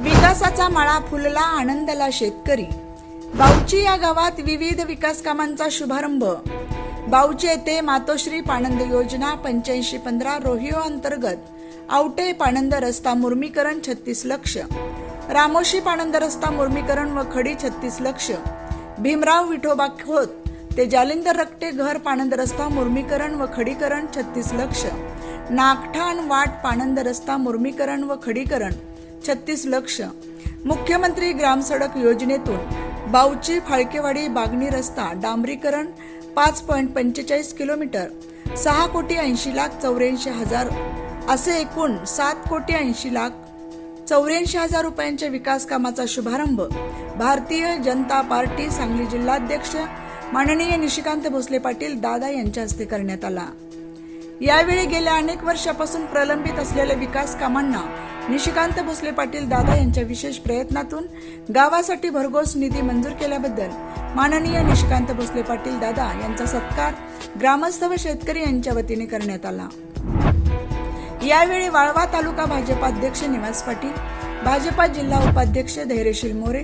विकासाचा माळा फुलला आनंदला शेतकरी. बाऊची या गावात विविध विकास कामांचा शुभारंभ. बाऊची येथे मातोश्री पाणंद योजना पंच्याऐंशी पंधरा रोहिओ अंतर्गत आवटे पाणंद रस्ता मुर्मीकरण छत्तीस लक्ष. रामोशी पाणंद रस्ता मुर्मीकरण व खडी छत्तीस लक्ष. भीमराव विठोबा खोत ते जालिंदर रक्टे घर पाणंद रस्ता मुर्मीकरण व खडीकरण छत्तीस लक्ष. नागठाण वाट पाणंद रस्ता मुर्मीकरण व खडीकरण. छत्तीस लक्ष. मुख्यमंत्री ग्रामसडक योजनेतून बावची फाळकेवाडी बागणी रस्ता डांबरीकरण पाच पॉईंट पंचेचाळीस किलोमीटर सहा कोटी ऐंशी लाख चौऱ्याऐंशी हजार असे एकूण सात कोटी ऐंशी लाख चौऱ्याऐंशी हजार रुपयांच्या विकास कामाचा शुभारंभ भारतीय जनता पार्टी सांगली जिल्हाध्यक्ष माननीय निशिकांत भोसले पाटील दादा यांच्या हस्ते करण्यात आला. यावेळी गेल्या अनेक वर्षापासून प्रलंबित असलेल्या विकास कामांना निशिकांत भोसले पाटील दादा यांच्या विशेष प्रयत्नातून गावासाठी भरघोस निधी मंजूर केल्याबद्दल माननीय निशिकांत भोसले पाटील दादा यांचा सत्कार ग्रामस्थ व शेतकरी यांच्या वतीने करण्यात आला. यावेळी वाळवा तालुका भाजपा अध्यक्ष निवास पाटील भाजपा जिल्हा उपाध्यक्ष धैर्यशील मोरे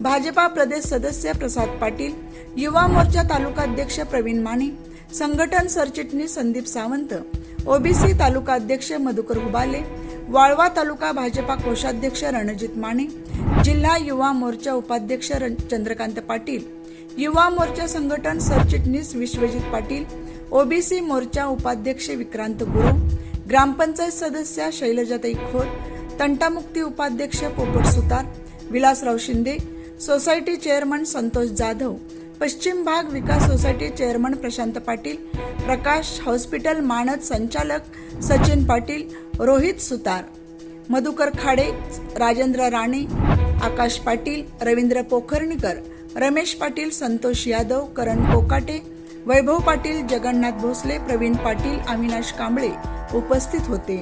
भाजपा प्रदेश सदस्य प्रसाद पाटील युवा मोर्चा तालुका अध्यक्ष प्रवीण माने संघटन सरचिटणीस संदीप सावंत ओबीसी तालुका अध्यक्ष मधुकर हुबाले वाळवा तालुका भाजपा कोषाध्यक्ष रणजित माने जिल्हा युवा मोर्चा उपाध्यक्ष रण- चंद्रकांत पाटील युवा मोर्चा संघटन सरचिटणीस विश्वजित पाटील ओबीसी मोर्चा उपाध्यक्ष विक्रांत गुरव ग्रामपंचायत सदस्या शैलजाताई खोत तंटामुक्ती उपाध्यक्ष पोपट सुतार विलासराव शिंदे सोसायटी चेअरमन संतोष जाधव पश्चिम भाग विकास society chairman Prashant Patil Prakash hospital मानद संचालक सचिन पाटील रोहित सुतार मधुकर खाडे राजेंद्र राणे आकाश पाटील रवींद्र पोखर्णीकर रमेश पाटील संतोष यादव करण कोकाटे वैभव पाटील जगन्नाथ भोसले प्रवीण पाटील अविनाश कांबळे उपस्थित होते.